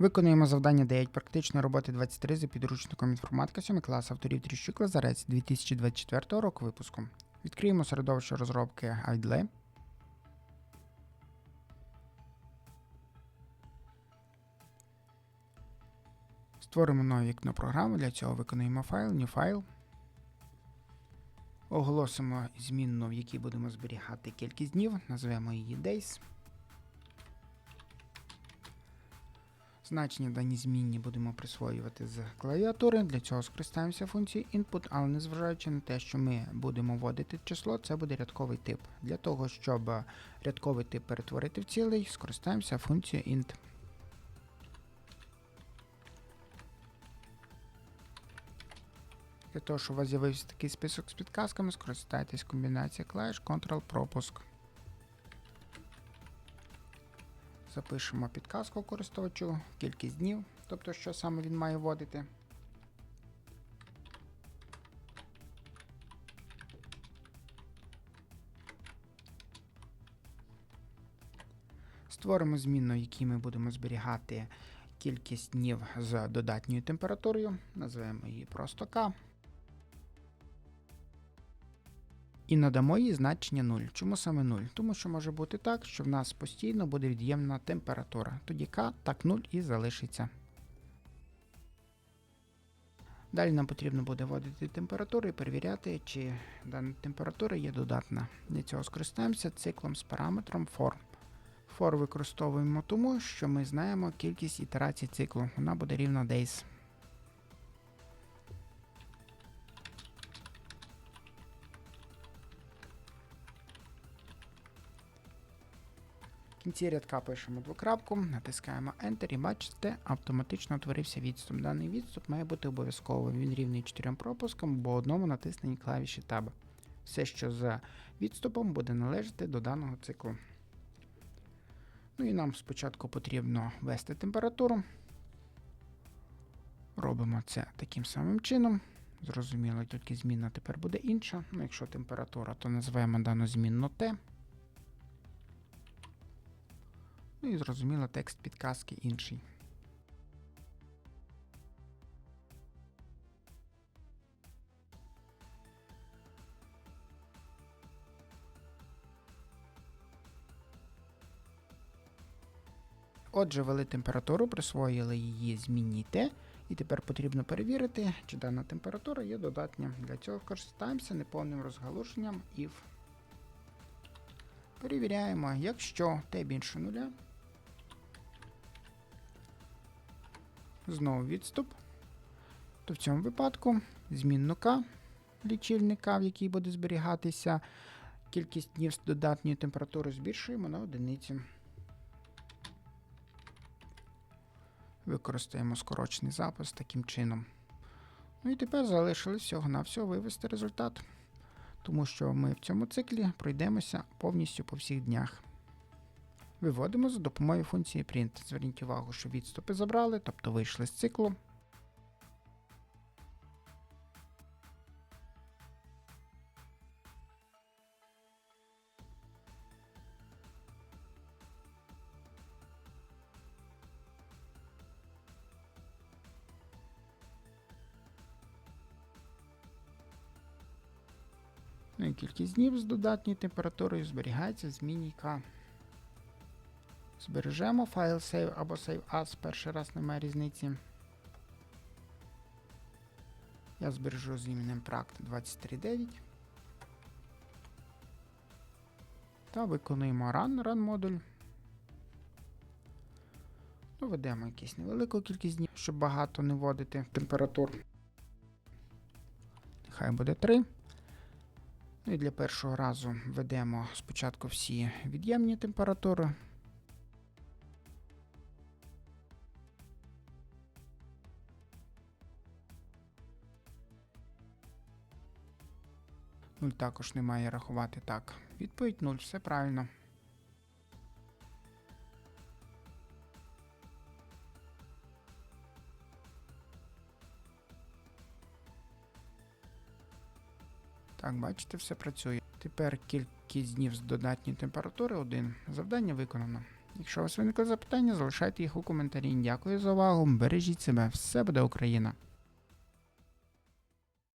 Виконуємо завдання 9 практичної роботи 23 за підручником інформатика 7 клас авторів Тріщук Лазарець 2024 року випуску. Відкриємо середовище розробки IDLE. Створимо нове вікно програми. Для цього виконуємо файл, new файл. Оголосимо змінну, в якій будемо зберігати кількість днів, назвемо її days. Значення дані змінні будемо присвоювати з клавіатури. Для цього скористаємося функцією input, але незважаючи на те, що ми будемо вводити число, це буде рядковий тип. Для того, щоб рядковий тип перетворити в цілий, скористаємося функцією int. Для того, щоб у вас з'явився такий список з підказками, скористайтесь комбінацією клавіш Ctrl-пропуск. Запишемо підказку користувачу, кількість днів, тобто що саме він має вводити. Створимо змінну, в якій ми будемо зберігати кількість днів з додатньою температурою. Назвемо її просто К. І надамо їй значення 0. Чому саме 0? Тому що може бути так, що в нас постійно буде від'ємна температура. Тоді К так 0 і залишиться. Далі нам потрібно буде вводити температуру і перевіряти, чи дана температура є додатна. Для цього скористаємося циклом з параметром for. For використовуємо тому, що ми знаємо кількість ітерацій циклу. Вона буде рівна days. В кінці рядка пишемо двокрапку, натискаємо Enter і бачите, автоматично утворився відступ. Даний відступ має бути обов'язковим. Він рівний 4 пропускам, бо одному натисненій клавіші Tab. Все, що з відступом, буде належати до даного циклу. Ну і нам спочатку потрібно ввести температуру. Робимо це таким самим чином. Зрозуміло, тільки змінна тепер буде інша. Ну, якщо температура, то назвемо дану змінну T. Ну і зрозуміло, текст підказки інший. Отже, ввели температуру, присвоїли її змінній Т, і тепер потрібно перевірити, чи дана температура є додатня. Для цього користаємося неповним розгалушенням if. Перевіряємо, якщо Т більше нуля, знову відступ, то в цьому випадку змінну К лічильника, в якій буде зберігатися кількість днів з додатньою температурою, збільшуємо на одиницю. Використаємо скорочений запис таким чином. Ну і тепер залишилось всього-навсього вивести результат, тому що ми в цьому циклі пройдемося повністю по всіх днях. Виводимо за допомогою функції print. Зверніть увагу, що відступи забрали, тобто вийшли з циклу. Ну і кількість днів з додатньою температурою зберігається в зміні К. Збережемо файл save або save as, перший раз немає різниці. Я збережу з іменем Pract 23.9. Та виконуємо run, run модуль. Доведемо якусь невелику кількість днів, щоб багато не вводити температур. Нехай буде 3. Ну і для першого разу введемо спочатку всі від'ємні температури. Нуль також не має рахувати так. Відповідь 0, все правильно. Так, бачите, все працює. Тепер кількість днів з додатньої температури 1. Завдання виконано. Якщо у вас виникли запитання, залишайте їх у коментарі. Дякую за увагу. Бережіть себе, все буде Україна!